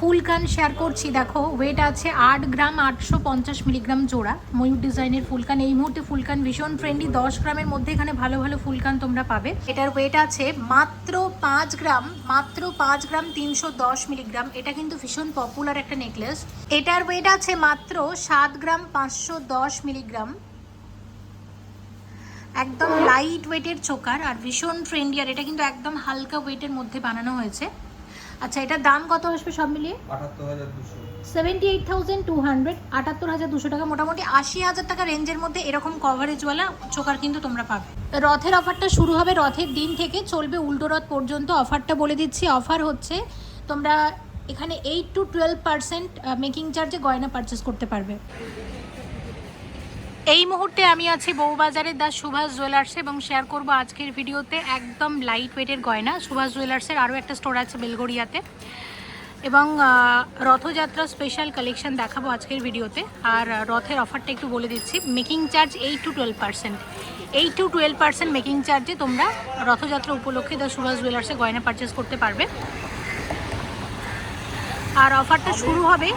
ফুল কান শেয়ার করছি, দেখো ওয়েট আছে আট গ্রাম আটশো পঞ্চাশ মিলিগ্রাম জোড়া। ময়ূর ডিজাইনের ফুলকান এই মুহূর্তে ফুলকান ভীষণ ফ্রেন্ডলি দশ গ্রামের মধ্যে এখানে ভালো ভালো ফুলকান তোমরা পাবে। এটার ওয়েট আছে মাত্র পাঁচ গ্রাম, মাত্র পাঁচ গ্রাম তিনশো দশ মিলিগ্রাম। এটা কিন্তু ভীষণ পপুলার একটা নেকলেস এটার ওয়েট আছে মাত্র সাত গ্রাম পাঁচশো দশ মিলিগ্রাম। একদম লাইট ওয়েটের চোকার আর ভীষণ ট্রেন্ডি আর এটা কিন্তু একদম হালকা ওয়েটের মধ্যে বানানো হয়েছে। আচ্ছা এটার দাম কত আসবে সব মিলিয়ে? Seventy eight thousand two hundred আটাত্তর হাজার দুশো টাকা। মোটামুটি আশি হাজার টাকা রেঞ্জের মধ্যে এরকম কভারেজওয়ালা চোকার কিন্তু তোমরা পাবে। রথের অফারটা শুরু হবে রথের দিন থেকে। চলবে উল্টো রথ পর্যন্ত। অফারটা বলে দিচ্ছি অফার হচ্ছে তোমরা এখানে eight to twelve percent making চার্জে গয়না পারচেস করতে পারবে। এই মুহূর্তে আমি আছি বউবাজারের দা সুভাষ জুয়েলার্সে এবং শেয়ার করব আজকের ভিডিওতে একদম লাইট ওয়েটের গয়না। সুভাষ জুয়েলার্সের আরও একটা স্টোর আছে বেলগড়িয়াতে। এবং রথযাত্রা স্পেশাল কালেকশন দেখাবো আজকের ভিডিওতে। আর রথের অফারটা একটু বলে দিচ্ছি। Making charge eight to twelve percent eight to twelve percent making চার্জে তোমরা রথযাত্রা উপলক্ষে দ্য সুভাষ জুয়েলার্সে গয়না পারচেস করতে পারবে। আর অফারটা শুরু হবে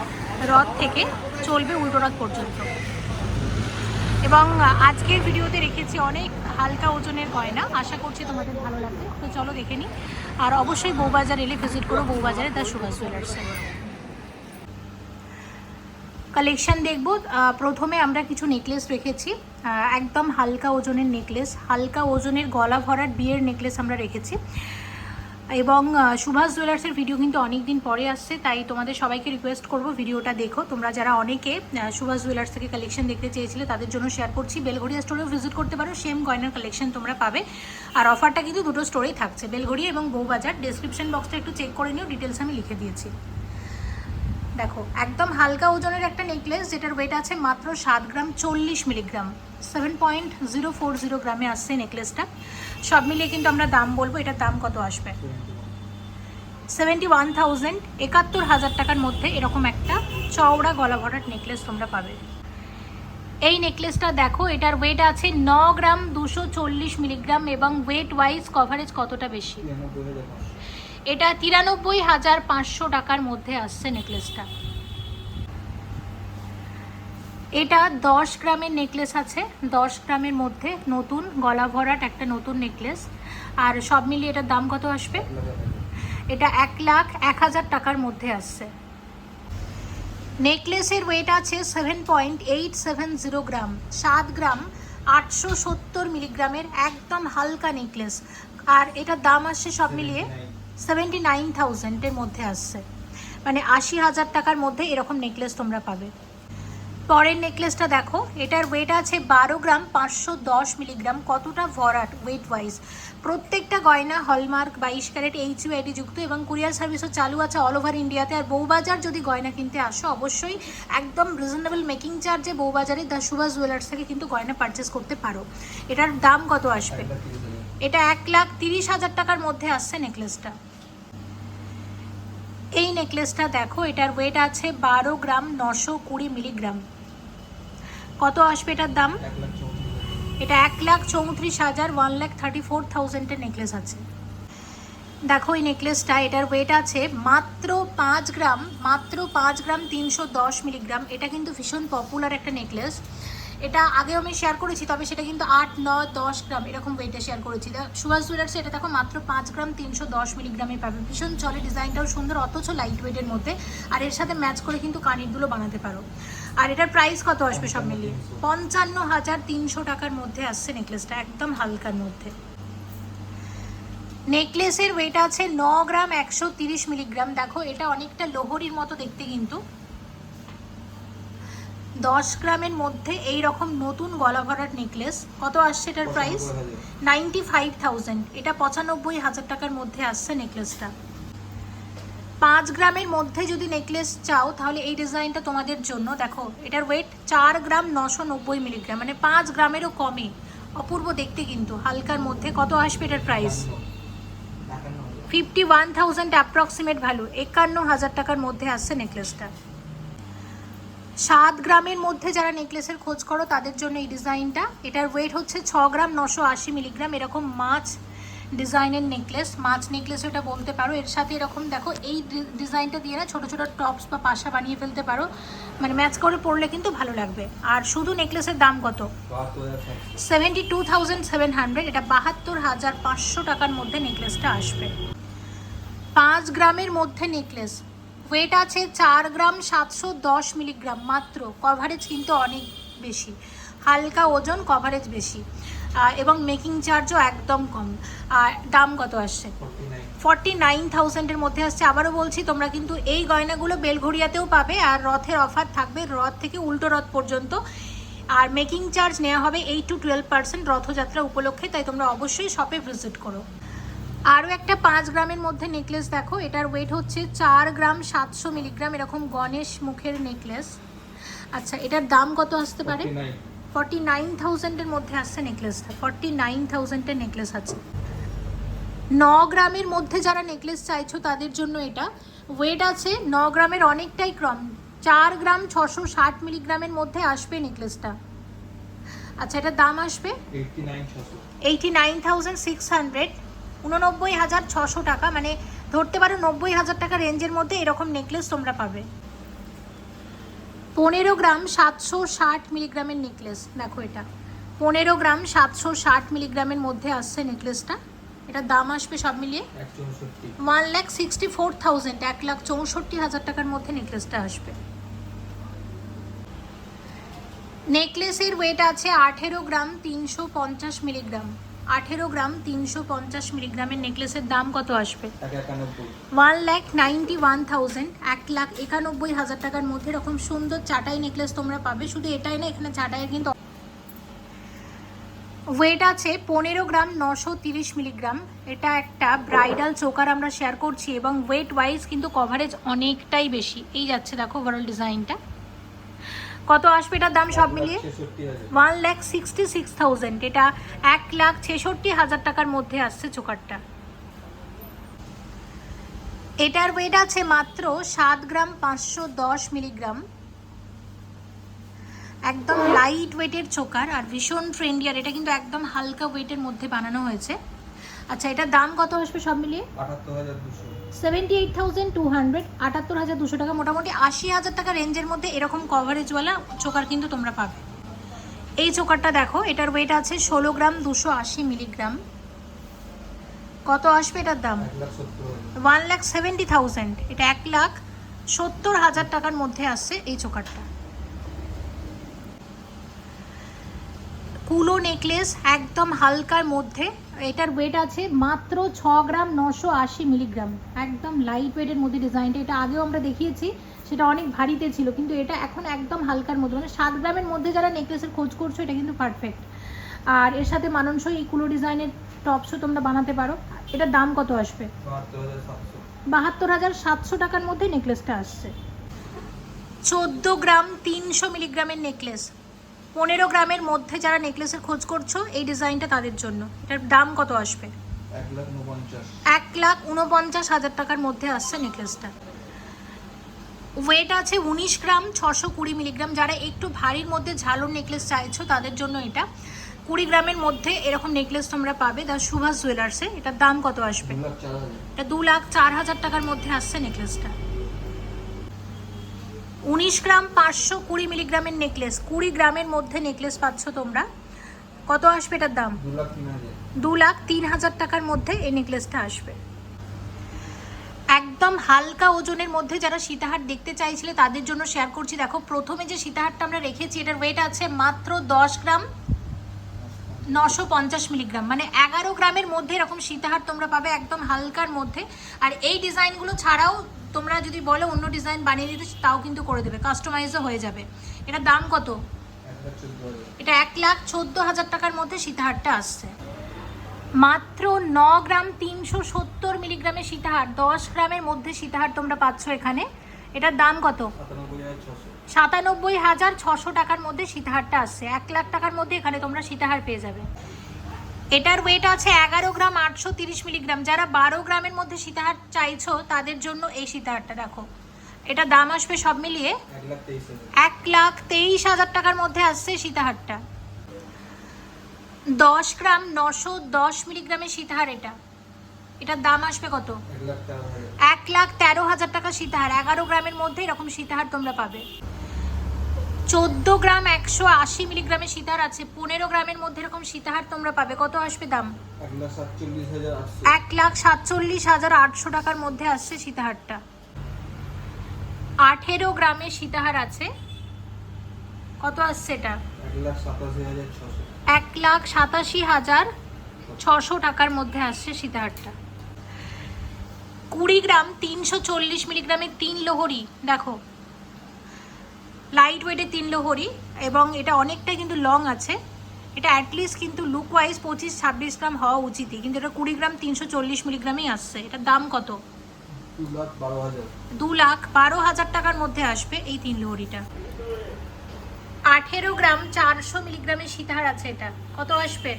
রথ থেকে, চলবে উল্টো রথ পর্যন্ত। এবং আজকের ভিডিওতে রেখেছি অনেক হালকা ওজনের গয়না। আশা করছি তোমাদের ভালো লাগবে। তো চলো দেখে নিই। আর অবশ্যই বউবাজার এলে ভিজিট করো, বউবাজারে দ্য সুভাষ জুয়েলার্সে কালেকশন দেখব। প্রথমে আমরা কিছু নেকলেস রেখেছি। একদম হালকা ওজনের নেকলেস হালকা ওজনের গলা ভরার বিয়ের নেকলেস আমরা রেখেছি। এবং সুভাষ জুয়েলার্সের ভিডিও কিন্তু অনেক দিন পরে আসছে, তাই তোমাদের সবাইকে রিকোয়েস্ট করব ভিডিওটা দেখো। তোমরা যারা অনেকে সুভাষ জুয়েলার্স থেকে কালেকশন দেখতে চেয়েছিলে, তাদের জন্য শেয়ার করছি। বেলঘড়িয়া স্টোরেও ভিজিট করতে পারো সেম গয়নার কালেকশন তোমরা পাবে। আর অফারটা কিন্তু দুটো স্টোরেই থাকছে, বেলঘড়িয়া এবং বউবাজার। ডেসক্রিপশন বক্সটা একটু চেক করে নিও ডিটেলস আমি লিখে দিয়েছি। দেখো, একদম হালকা ওজনের একটা নেকলেস যেটার ওয়েট আছে মাত্র সাত গ্রাম চল্লিশ milligram seven point zero four zero গ্রামে আসছে নেকলেসটা সব মিলিয়ে কিন্তু আমরা দাম বলব, এটার দাম কত আসবে? সেভেন্টি ওয়ান থাউজেন্ড একাত্তর হাজার টাকার মধ্যে এরকম একটা চওড়া গলা ভরাট নেকলেস তোমরা পাবে। এই নেকলেসটা দেখো, এটার ওয়েট আছে ন গ্রাম দুশো চল্লিশ মিলিগ্রাম এবং ওয়েট ওয়াইজ কভারেজ কতটা বেশি? এটা তিরানব্বই হাজার পাঁচশো টাকার মধ্যে আসছে নেকলেসটা। এটা দশ গ্রামের নেকলেস আছে। দশ গ্রামের মধ্যে নতুন গলা ভরাট একটা নতুন নেকলেস। আর সব মিলিয়ে এটার দাম কত আসবে। এটা এক লাখ এক হাজার টাকার মধ্যে আসছে। নেকলেসের ওয়েট আছে seven point eight seven zero gram সাত গ্রাম আটশো সত্তর মিলিগ্রামের একদম হালকা নেকলেস। আর এটার দাম আসছে সব মিলিয়ে সেভেন্টি নাইন থাউজেন্ডের মধ্যে আসছে। মানে আশি হাজার টাকার মধ্যে এরকম নেকলেস তোমরা পাবে। পরের নেকলেসটা দেখো, এটার ওয়েট আছে বারো গ্রাম পাঁচশো দশ মিলিগ্রাম কতটা ভরাট ওয়েট ওয়াইজ প্রত্যেকটা গয়না হলমার্ক বাইশ ক্যারেট এইচ ইউআইডি যুক্ত এবং কুরিয়ার সার্ভিসও চালু আছে অল ওভার ইন্ডিয়াতে আর বউবাজার যদি গয়না কিনতে আসো, অবশ্যই একদম রিজনেবল মেকিং চার্জে বউবাজারে দ্য সুভাষ জুয়েলার্স থেকে কিন্তু গয়না পারচেস করতে পারো। এটার দাম কত আসবে? এটা এক লাখ তিরিশ হাজার টাকার মধ্যে আসছে নেকলেসটা। এই নেকলেসটা দেখো এটার ওয়েট আছে বারো গ্রাম নশো কুড়ি মিলিগ্রাম। কত আসবে এটার দাম। এটা এক লাখ চৌত্রিশ হাজার ওয়ান লাখ থার্টি ফোর থাউজেন্ডের নেকলেস আছে। দেখো এই নেকলেসটা এটার ওয়েট আছে মাত্র পাঁচ গ্রাম মাত্র পাঁচ গ্রাম তিনশো দশ মিলিগ্রাম। এটা কিন্তু ভীষণ পপুলার একটা নেকলেস এটা আগেও আমি শেয়ার করেছি, তবে সেটা কিন্তু আট, নয়, দশ গ্রাম এরকম ওয়েটে শেয়ার করেছি। সুভাষ জুয়েলার্সে এটা দেখো মাত্র পাঁচ গ্রাম তিনশো দশ মিলিগ্রামে পাবে। ভীষণ চলে, ডিজাইনটাও সুন্দর, অথচ লাইট ওয়েটের মধ্যে। আর এর সাথে ম্যাচ করে কিন্তু কানেরগুলো বানাতে পারো। আর এটার প্রাইস কত আসবে সব মিলিয়ে? পঞ্চান্ন হাজার তিনশো টাকার মধ্যে আসছে নেকলেসটা একদম হালকার মধ্যে। নেকলেসের ওয়েট আছে ন গ্রাম একশো তিরিশ মিলিগ্রাম। দেখো, এটা অনেকটা লোহরির মতো দেখতে কিন্তু। দশ গ্রামের মধ্যে এই রকম নতুন গলা ভরার নেকলেস কত আসছে এটার প্রাইস নাইনটি ফাইভ থাউজেন্ড এটা পঁচানব্বই হাজার টাকার মধ্যে আসছে নেকলেসটা পাঁচ গ্রামের মধ্যে যদি নেকলেস চাও তাহলে এই ডিজাইনটা তোমাদের জন্য। দেখো এটার ওয়েট চার গ্রাম নশো নব্বই মিলিগ্রাম মানে পাঁচ গ্রামেরও কমে। অপূর্ব দেখতে কিন্তু হালকার মধ্যে। কত আসবে এটার price fifty one thousand approximate value একান্ন হাজার টাকার মধ্যে আসছে নেকলেসটা সাত গ্রামের মধ্যে যারা নেকলেসের খোঁজ করো, তাদের জন্য এই ডিজাইনটা। এটার ওয়েট হচ্ছে ছ গ্রাম নশো আশি মিলিগ্রাম। এরকম মাছ ডিজাইনের নেকলেস। মাছ নেকলেস ওটা বলতে পারো। এর সাথে এরকম দেখো, এই ডিজাইনটা দিয়ে না ছোটো ছোটো টপস বা পাশা বানিয়ে ফেলতে পারো। মানে ম্যাচ করে পড়লে কিন্তু ভালো লাগবে। আর শুধু নেকলেসের দাম কত? Seventy two thousand seven hundred এটা বাহাত্তর হাজার পাঁচশো টাকার মধ্যে নেকলেসটা আসবে। পাঁচ গ্রামের মধ্যে নেকলেস। ওয়েট আছে চার গ্রাম সাতশো দশ মিলিগ্রাম মাত্র। কভারেজ কিন্তু অনেক বেশি। হালকা ওজন কভারেজ বেশি। এবং মেকিং চার্জও একদম কম। আর দাম কত আসছে? ফোরটি নাইন থাউজেন্ডের মধ্যে আসছে। আবারও বলছি তোমরা কিন্তু এই গয়নাগুলো বেলঘড়িয়াতেও পাবে। আর রথের অফার থাকবে রথ থেকে উল্টো রথ পর্যন্ত। আর মেকিং চার্জ নেওয়া হবে eight to twelve percent Rathyatra উপলক্ষে। তাই তোমরা অবশ্যই শপে ভিজিট করো। আরও একটা পাঁচ গ্রামের মধ্যে নেকলেস দেখো। এটার ওয়েট হচ্ছে চার গ্রাম সাতশো মিলিগ্রাম এরকম গণেশ মুখের নেকলেস আচ্ছা এটার দাম কত আসতে পারে? Forty nine. থাউজেন্ডের মধ্যে আসছে নেকলেসটা ফর্টি নাইন থাউজেন্ডের নেকলেস আছে। ন গ্রামের মধ্যে যারা নেকলেস চাইছো তাদের জন্য এটা। ওয়েট আছে ন গ্রামের অনেকটাই কম। চার গ্রাম ছশো ষাট মিলিগ্রামের মধ্যে আসবে নেকলেসটা আচ্ছা এটার দাম আসবে? Eighty nine thousand six hundred. উননব্বই হাজার ছশো টাকা মানে ধরতে পারো নব্বই হাজার টাকা রেঞ্জের মধ্যে এরকম নেকলেস তোমরা পাবে। পনেরো গ্রাম সাতশো ষাট মিলিগ্রামের নেকলেস দেখো এটা। পনেরো গ্রাম সাতশো ষাট মিলিগ্রামের মধ্যে আসছে নেকলেসটা। এটার দাম আসবে সব মিলিয়ে one lakh sixty four thousand এক লাখ চৌষট্টি হাজার টাকার মধ্যে নেকলেসটা আসবে। নেকলেসের ওয়েট আছে আঠেরো গ্রাম তিনশো পঞ্চাশ মিলিগ্রাম। আঠেরো গ্রাম তিনশো পঞ্চাশ মিলিগ্রামের নেকলেসের দাম কত আসবে? One lakh ninety one thousand এক লাখ একানব্বই হাজার টাকার মধ্যে এরকম সুন্দর চাটাই নেকলেস তোমরা পাবে। শুধু এটাই না এখানে চাটাইয়ের কিন্তু ওয়েট আছে পনেরো গ্রাম নশো তিরিশ মিলিগ্রাম। এটা একটা ব্রাইডাল চোকার আমরা শেয়ার করছি এবং ওয়েট ওয়াইজ কিন্তু কভারেজ অনেকটাই বেশি। এই যাচ্ছে দেখো ওভারঅল ডিজাইনটা কত আসবে এটার দাম সব মিলিয়ে? One lakh sixty six thousand. এটা এক লাখ ছেষট্টি হাজার টাকার মধ্যে আসছে চোকারটা। এটার ওয়েট আছে মাত্র সাত গ্রাম পাঁচশো দশ মিলিগ্রাম। একদম লাইট ওয়েটের চোকার আর ভীষণ ট্রেন্ডি আর এটা কিন্তু একদম হালকা ওয়েটের মধ্যে বানানো হয়েছে। আচ্ছা এটার দাম কত আসবে সব মিলিয়ে? আটাত্তর হাজার দুশো। Seventy eight thousand two hundred আটাত্তর হাজার দুশো টাকা। মোটামুটি আশি হাজার টাকা রেঞ্জের মধ্যে এরকম কভারেজওয়ালা চোকার কিন্তু তোমরা পাবে। এই চোকারটা দেখো এটার ওয়েট আছে ষোলো গ্রাম দুশো আশি মিলিগ্রাম কত আসবে এটার দাম? One lakh seventy thousand. এটা এক লাখ সত্তর হাজার টাকার মধ্যে আসছে এই চোকারটা কুলো নেকলেস একদম হালকার মধ্যে এটার ওয়েট আছে মাত্র ছ গ্রাম নশো আশি মিলিগ্রাম। একদম লাইট ওয়েটের মধ্যে ডিজাইনটা এটা আগেও আমরা দেখিয়েছি, সেটা অনেক ভারীতে ছিল, কিন্তু এটা এখন একদম হালকার মধ্যে। মানে সাত গ্রামের মধ্যে যারা নেকলেসের খোঁজ করছ, এটা কিন্তু পারফেক্ট আর এর সাথে মানানসই এই কুলো ডিজাইনের টপসও তোমরা বানাতে পারো। এটার দাম কত আসবে? বাহাত্তর হাজার সাতশো। টাকার মধ্যে নেকলেসটা আসছে। চোদ্দ গ্রাম তিনশো মিলিগ্রামের নেকলেস পনেরো গ্রামের মধ্যে যারা নেকলেসের খোঁজ করছ এই ডিজাইনটা তাদের জন্য। এটার দাম কত আসবে? এক লাখ উনপঞ্চাশ। হাজার টাকার মধ্যে আসছে নেকলেসটা। ওয়েট আছে উনিশ গ্রাম ছশো কুড়ি মিলিগ্রাম। যারা একটু ভারীর মধ্যে ঝালর নেকলেস চাইছো তাদের জন্য এটা। কুড়ি গ্রামের মধ্যে এরকম নেকলেস তোমরা পাবে দা সুভাষ জুয়েলার্সে। এটার দাম কত আসবে? এটা দু লাখ চার হাজার টাকার মধ্যে আসছে নেকলেসটা। উনিশ গ্রাম পাঁচশো কুড়ি মিলিগ্রামের নেকলেস। কুড়ি গ্রামের মধ্যে নেকলেস পাচ্ছ তোমরা। কত আসবে এটার দাম? দু লাখ তিন হাজার। টাকার মধ্যে এই নেকলেসটা আসবে। একদম হালকা ওজনের মধ্যে যারা সীতাহার দেখতে চাইছিলে তাদের জন্য শেয়ার করছি। দেখো প্রথমে যে সীতাহারটা আমরা রেখেছি এটার ওয়েট আছে মাত্র দশ গ্রাম নশো পঞ্চাশ মিলিগ্রাম। মানে এগারো গ্রামের মধ্যে এরকম সীতাহার তোমরা পাবে একদম হালকার মধ্যে। আর এই ডিজাইনগুলো ছাড়াও তোমরা যদি বলো অন্য ডিজাইন বানিয়ে দিতে, তাও কিন্তু করে দেবে। কাস্টমাইজও হয়ে যাবে। এটার দাম কত? এটা এক লাখ চোদ্দ হাজার টাকার মধ্যে সীতাহারটা আসছে। মাত্র ন গ্রাম তিনশো সত্তর মিলিগ্রামের সীতাহার। দশ গ্রামের মধ্যে সীতাহার তোমরা পাচ্ছ এখানে। এটার দাম কত? সাতানব্বই হাজার ছশো টাকার মধ্যে সীতাহারটা আসছে। এক লাখ টাকার মধ্যে এখানে তোমরা সীতাহার পেয়ে যাবে। এটার ওয়েট আছে এগারো গ্রাম আটশো তিরিশ মিলিগ্রাম। যারা বারো গ্রামের মধ্যে সীতাহার চাইছো তাদের জন্য এই সীতাহারটা দেখো এটা দাম আসবে সব মিলিয়ে এক লাখ তেইশ হাজার টাকার মধ্যে আসছে সীতাহারটা। দশ গ্রাম নশো দশ মিলিগ্রামের সীতাহার এটা। এটার দাম আসবে কত? এক লাখ তেরো হাজার টাকা সীতাহার। এগারো গ্রামের মধ্যে এরকম সীতাহার তোমরা পাবে। চোদ্দ গ্রাম একশো আশি মিলিগ্রামের সীতাহার আছে। পনেরো গ্রামের মধ্যে এরকম সীতাহার তোমরা পাবে। কত আসবে দাম? এক লাখ সাতচল্লিশ হাজার আটশো। টাকার মধ্যে আসছে সীতাহারটা। আঠেরো গ্রামের সীতাহার আছে। কত আসছে এটা? এক লাখ সাতাশি হাজার ছশো টাকার মধ্যে আসছে সীতাহারটা। কুড়ি গ্রাম তিনশো চল্লিশ মিলিগ্রামের তিন লোহরি। দেখো লাইট ওয়েটের তিন লোহরি এবং এটা অনেকটাই কিন্তু লং আছে। এটা অ্যাটলিস্ট কিন্তু লুক ওয়াইজ পঁচিশ ছাব্বিশ গ্রাম হওয়া উচিতই কিন্তু এটা কুড়ি গ্রাম তিনশো চল্লিশ মিলিগ্রামই আসছে। এটার দাম কত? দু লাখ বারো হাজার। টাকার মধ্যে আসবে এই তিন লোহরিটা আঠেরো গ্রাম চারশো মিলিগ্রামের সীতাহার আছে এটা। কত আসবে?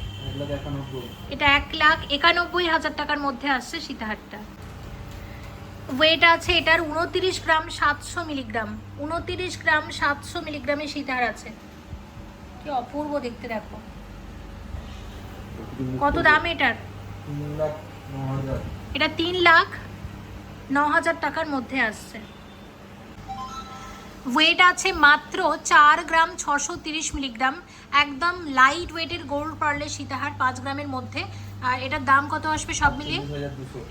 এটা এক লাখ একানব্বই হাজার টাকার মধ্যে আসছে সীতাহারটা। ওয়েট আছে এটার উনতিরিশ গ্রাম সাতশো মিলিগ্রাম। উনতিরিশ গ্রাম সাতশো মিলিগ্রামের সীতাহার আছে। কি অপূর্ব দেখতে দেখো। কত দাম এটার? এটা তিন লাখ ন হাজার টাকার মধ্যে আসছে। ওয়েট আছে মাত্র চার গ্রাম ছশো তিরিশ মিলিগ্রাম। একদম লাইট ওয়েটের গোল্ড পার্লের সীতাহার পাঁচ গ্রামের মধ্যে। আর এটার দাম কত আসবে সব মিলিয়ে?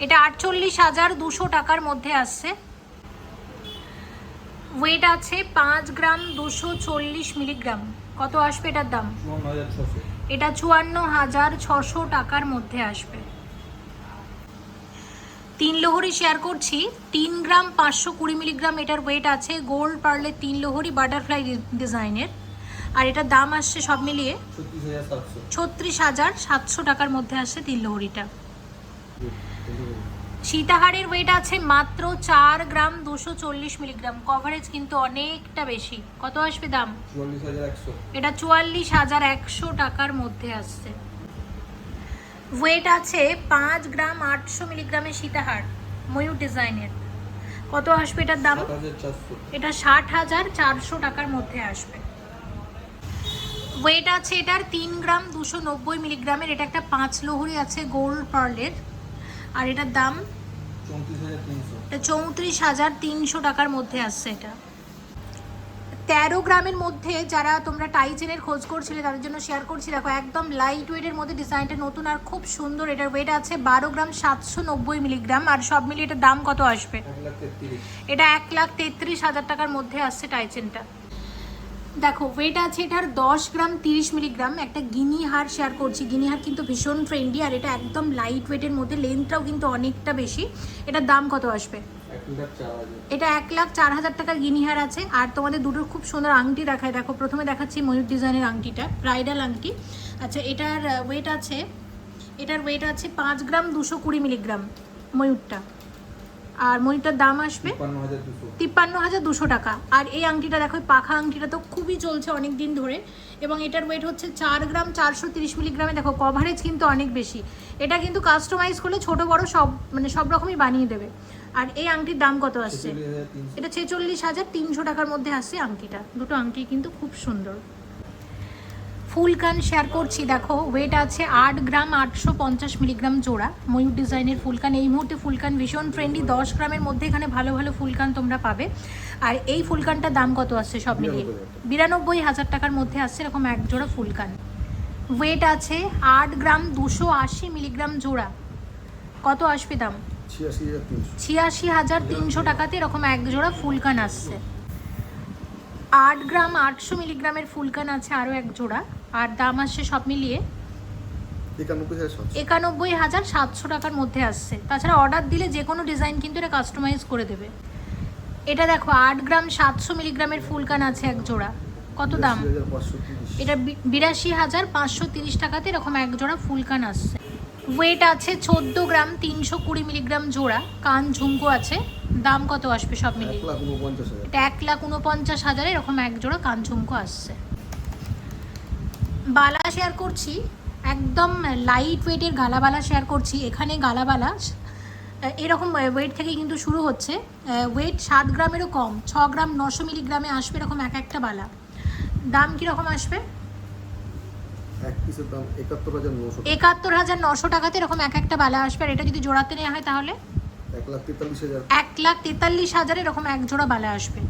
এটা আটচল্লিশ হাজার দুশো টাকার মধ্যে আসছে। ওয়েট আছে পাঁচ গ্রাম দুশো চল্লিশ মিলিগ্রাম। কত আসবে এটার দাম? এটা চুয়ান্ন হাজার ছশো টাকার মধ্যে আসবে। তিন লোহরি শেয়ার করছি। তিন গ্রাম পাঁচশো কুড়ি মিলিগ্রাম এটার ওয়েট আছে। গোল্ড পার্লের তিন লোহরি বাটারফ্লাই ডিজাইনের আর এটার দাম আসছে সব মিলিয়ে ছত্রিশ হাজার সাতশো। টাকার মধ্যে আসছে তিন লোহরিটা। সীতাহারের ওয়েট আছে মাত্র চার গ্রাম দুশো চল্লিশ মিলিগ্রাম। কভারেজ কিন্তু অনেকটা বেশি। কত আসবে দাম? এটা চুয়াল্লিশ হাজার একশো টাকার মধ্যে আসছে। ওয়েট আছে পাঁচ গ্রাম আটশো মিলিগ্রামের সীতাহার ময়ূর ডিজাইনের। কত আসবে এটার দাম? এটা ষাট হাজার চারশো টাকার মধ্যে আসবে। ওয়েট আছে এটার তিন গ্রাম দুশো নব্বই মিলিগ্রামের এটা একটা পাঁচ লোহরি আছে গোল্ড পার্লের আর এটার দাম? চৌত্রিশ হাজার তিনশো এটা চৌত্রিশ হাজার তিনশো টাকার মধ্যে আসছে এটা। তেরো গ্রামের মধ্যে যারা তোমরা টাইচেনের খোঁজ করছিলে তাদের জন্য শেয়ার করছি। দেখো একদম লাইট ওয়েটের মধ্যে ডিজাইনটা নতুন আর খুব সুন্দর। এটার ওয়েট আছে বারো গ্রাম সাতশো নব্বই মিলিগ্রাম আর সব মিলিয়ে এটার দাম কত আসবে? এটা এক লাখ তেত্রিশ হাজার টাকার মধ্যে আসছে টাইচেনটা দেখো ওয়েট আছে এটার দশ গ্রাম, তিরিশ মিলিগ্রাম একটা গিনি হার শেয়ার করছি। গিনি হার কিন্তু ভীষণ ফ্রেন্ডলি আর এটা একদম লাইট ওয়েটের মধ্যে লেন্থটাও কিন্তু অনেকটা বেশি। এটার দাম কত আসবে? এটা এক লাখ চার হাজার টাকার গিনিহার আছে। আর তোমাদের দুটোর খুব সুন্দর আংটি দেখায়। দেখো, প্রথমে দেখাচ্ছি ময়ূর ডিজাইনের আংটিটা ব্রাইডাল আংটি। আচ্ছা এটার ওয়েট আছে, এটার ওয়েট আছে পাঁচ গ্রাম দুশো কুড়ি মিলিগ্রাম ময়ূরটা। আর ময়ূরটার দাম আসবে তিপ্পান্ন হাজার দুশো। টাকা। আর এই আংটিটা দেখো পাখা আংটিটা তো খুবই চলছে অনেক দিন ধরে। এবং এটার ওয়েট হচ্ছে চার গ্রাম চারশো তিরিশ মিলিগ্রামে। দেখো কভারেজ কিন্তু অনেক বেশি। এটা কিন্তু কাস্টমাইজ করলে ছোট বড় সব মানে সব রকমই বানিয়ে দেবে। আর এই আংটির দাম কত আসছে? এটা ছেচল্লিশ হাজার তিনশো টাকার মধ্যে আসছে আংটিটা। দুটো আংটি কিন্তু খুব সুন্দর। ফুলকান শেয়ার করছি দেখো ওয়েট আছে আট গ্রাম আটশো পঞ্চাশ মিলিগ্রাম জোড়া। ময়ূর ডিজাইনের ফুলকান এই মুহূর্তে ফুলকান ভীষণ ফ্রেন্ডলি দশ গ্রামের মধ্যে এখানে ভালো ভালো ফুলকান তোমরা পাবে। আর এই ফুলকানটার দাম কত আসছে সব মিলিয়ে? বিরানব্বই হাজার টাকার মধ্যে আসছে এরকম এক জোড়া ফুলকান ওয়েট আছে আট গ্রাম দুশো আশি মিলিগ্রাম জোড়া। কত আসবে দাম? ছিয়াশি হাজার তিনশো। টাকাতে এরকম এক জোড়া ফুলকান আসছে। আট গ্রাম আটশো মিলিগ্রামের ফুলকান আছে আরও এক জোড়া। আর দাম আসছে সব মিলিয়ে একানব্বই হাজার সাতশো। টাকার মধ্যে আসছে। তাছাড়া অর্ডার দিলে যে কোনো ডিজাইন কিন্তু এটা কাস্টমাইজ করে দেবে। এটা দেখো আট গ্রাম সাতশো মিলিগ্রামের ফুলকান আছে এক জোড়া। কত দাম? এটা বিরাশি হাজার পাঁচশো তিরিশ টাকাতে এরকম এক জোড়া ফুলকান আসছে। ওয়েট আছে চোদ্দ গ্রাম তিনশো কুড়ি মিলিগ্রাম জোড়া। কান ঝুমকো আছে। দাম কত আসবে সব মিলিয়ে? এক লাখ উনপঞ্চাশ হাজারে এরকম এক জোড়া কান ঝুমকো আসছে। বালা শেয়ার করছি একদম লাইট ওয়েটের গালাবালা শেয়ার করছি এখানে গালাবালা এরকম ওয়েট থেকে কিন্তু শুরু হচ্ছে ওয়েট সাত গ্রামেরও কম ছ গ্রাম নশো মিলিগ্রামে আসবে এরকম এক একটা বালা। দাম কীরকম আসবে? একাত্তর হাজার নশো টাকাতে এরকম এক একটা বালা আসবে আর এটা যদি জোড়াতে নেওয়া হয় তাহলে? এক লাখ তেতাল্লিশ হাজার। এক লাখ তেতাল্লিশ হাজার এরকম এক জোড়া বালা আসবে।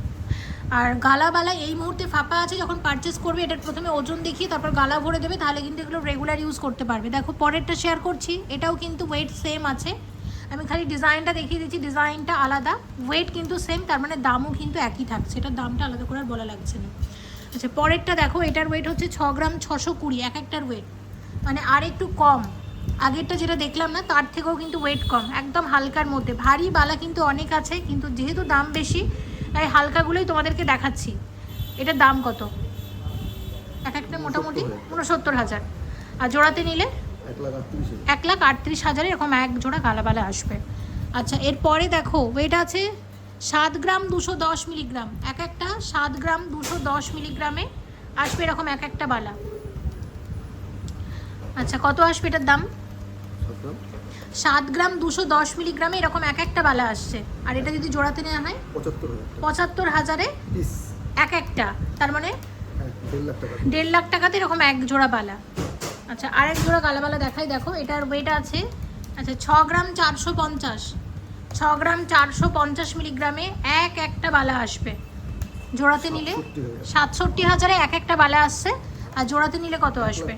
আর গালা বালা এই মুহূর্তে ফাঁপা আছে যখন পারচেস করবে, এটার প্রথমে ওজন দেখিয়ে তারপর গালা ভরে দেবে, তাহলে কিন্তু এগুলো রেগুলার ইউজ করতে পারবে। দেখো, পরেরটা শেয়ার করছি, এটাও কিন্তু ওয়েট সেম আছে। আমি খালি ডিজাইনটা দেখিয়ে দিচ্ছি ডিজাইনটা আলাদা ওয়েট কিন্তু সেম তার মানে দামও কিন্তু একই থাকছে। এটার দামটা আলাদা করে আর বলা লাগছে না। আচ্ছা পরেরটা দেখো, এটার ওয়েট হচ্ছে ছ গ্রাম ছশো কুড়ি, এক একটার ওয়েট মানে আর একটু কম। আগেরটা যেটা দেখলাম না, তার থেকেও কিন্তু ওয়েট কম। একদম হালকার মধ্যে। ভারী বালা কিন্তু অনেক আছে, কিন্তু যেহেতু দাম বেশি তাই হালকাগুলোই তোমাদেরকে দেখাচ্ছি। এটার দাম কত? এক একটা মোটামুটি উনসত্তর হাজার। আর জোড়াতে নিলে? এক লাখ আটত্রিশ হাজার। এরকম এক জোড়া গালাবালা আসবে। আচ্ছা এরপরে দেখো ওয়েট আছে সাত গ্রাম দুশো দশ মিলিগ্রাম। এক একটা সাত গ্রাম দুশো দশ মিলিগ্রামে আসবে এরকম এক একটা বালা। আচ্ছা কত আসবে এটার দাম? সাত গ্রাম দুশো দশ মিলিগ্রামে এরকম এক একটা বালা আসছে। আর এটা যদি জোড়াতে নেওয়া হয়? পঁচাত্তর হাজার এক একটা। তার মানে দেড় লাখ টাকা। দেড় লাখ টাকাতে এরকম এক জোড়া বালা। আচ্ছা আরেক জোড়া গালাবালা দেখাই। দেখো এটার ওয়েট আছে আচ্ছা ছ গ্রাম চারশো পঞ্চাশ। ছ গ্রাম চারশো পঞ্চাশ মিলিগ্রামে এক একটা বালা আসবে। জোড়াতে নিলে সাতষট্টি হাজারে এক একটা বালা আসছে। আর জোড়াতে নিলে কত আসবে?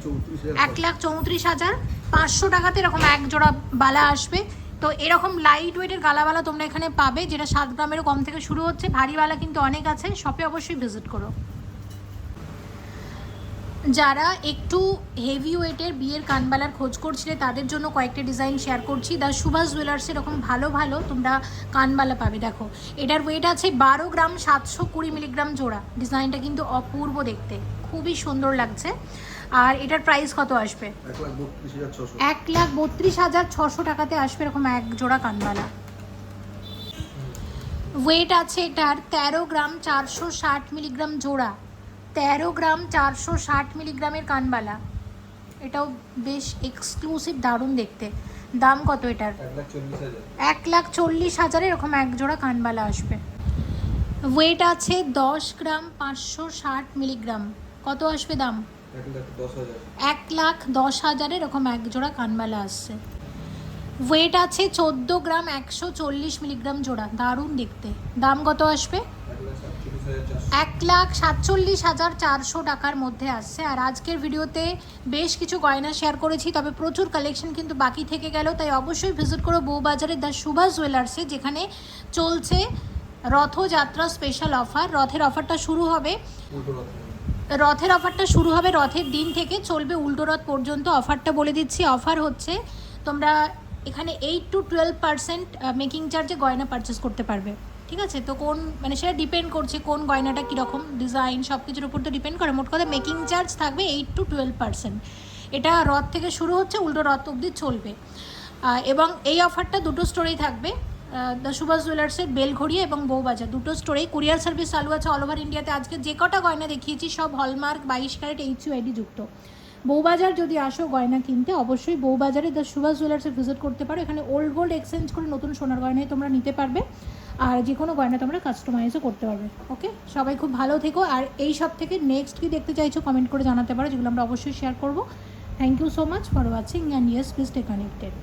এক লাখ চৌত্রিশ হাজার। পাঁচশো টাকাতে এরকম এক জোড়া বালা আসবে। তো এরকম লাইট ওয়েটের গালাবালা তোমরা এখানে পাবে যেটা সাত গ্রামেরও কম থেকে শুরু হচ্ছে। ভারী বালা কিন্তু অনেক আছে শপে অবশ্যই ভিজিট করো। যারা একটু হেভি ওয়েটের বিয়ের কানবালার খোঁজ করছিলে তাদের জন্য কয়েকটা ডিজাইন শেয়ার করছি। দ্য সুভাষ জুয়েলার্স এরকম ভালো ভালো তোমরা কানবালা পাবে দেখো। এটার ওয়েট আছে বারো গ্রাম সাতশো কুড়ি মিলিগ্রাম জোড়া। ডিজাইনটা কিন্তু অপূর্ব দেখতে। খুবই সুন্দর লাগছে। আর এটার প্রাইস কত আসবে? এক লাখ বত্রিশ হাজার ছশো। টাকাতে আসবে এরকম এক জোড়া কানবালা। ওয়েট আছে এটার তেরো গ্রাম চারশো ষাট মিলিগ্রাম জোড়া। তেরো গ্রাম চারশো ষাট মিলিগ্রামের কানবালা। এটাও বেশ এক্সক্লুসিভ দারুণ দেখতে। দাম কত এটার? এক লাখ চল্লিশ হাজার। এক লাখ চল্লিশ হাজারে এরকম এক জোড়া কানবালা আসবে। ওয়েট আছে দশ গ্রাম পাঁচশো ষাট মিলিগ্রাম। কত আসবে দাম? এক লাখ দশ হাজার। এরকম এক জোড়া কানবালা আসছে। ওয়েট আছে চোদ্দ গ্রাম একশো চল্লিশ মিলিগ্রাম জোড়া। দারুণ দেখতে। দাম কত আসবে? এক লাখ সাতচল্লিশ হাজার চারশো। টাকার মধ্যে আসছে। আর আজকের ভিডিওতে বেশ কিছু গয়না শেয়ার করেছি তবে প্রচুর কালেকশন কিন্তু বাকি থেকে গেল। তাই অবশ্যই ভিজিট করো বউবাজারের দ্য সুভাষ জুয়েলার্সে যেখানে চলছে রথযাত্রা স্পেশাল অফার রথের অফারটা শুরু হবে। রথের অফারটা শুরু হবে, রথের দিন থেকে চলবে উল্টো রথ পর্যন্ত। অফারটা বলে দিচ্ছি, অফার হচ্ছে তোমরা এখানে eight to twelve percent making চার্জে গয়না পারচেস করতে পারবে। ঠিক আছে? তো কোন মানে সেটা ডিপেন্ড করছে কোন গয়নাটা কীরকম ডিজাইন সব কিছুর উপর তো ডিপেন্ড করে। মোট কথা মেকিং চার্জ থাকবে এইট টু টুয়েলভ পার্সেন্ট এটা রথ থেকে শুরু হচ্ছে, উল্টো রথ অবধি চলবে। এবং এই অফারটা দুটো স্টোরেই থাকবে। সুভাষ জুয়েলার্সের বেলঘড়িয়া এবং বউবাজার। দুটো স্টোরেই কুরিয়ার সার্ভিস চালু আছে অল ওভার ইন্ডিয়াতে আজকে যে কটা গয়না দেখিয়েছি, সব হলমার্ক বাইশ ক্যারেট এইচ আইডি যুক্ত। বউবাজার যদি আসো গয়না কিনতে, অবশ্যই বউবাজারে দ্য সুভাষ জুয়েলার্সে ভিজিট করতে পারো। এখানে ওল্ড গোল্ড এক্সচেঞ্জ করে নতুন সোনার গয়নায় তোমরা নিতে পারবে। আর যে কোনো গয়না তোমরা কাস্টমাইজও করতে পারবে। ওকে সবাই খুব ভালো থেকো। আর এই সব থেকে নেক্সট কি দেখতে চাইছো কমেন্ট করে জানাতে পারো, যেগুলো আমরা অবশ্যই শেয়ার করব। Thank you so much for watching and yes please stay connected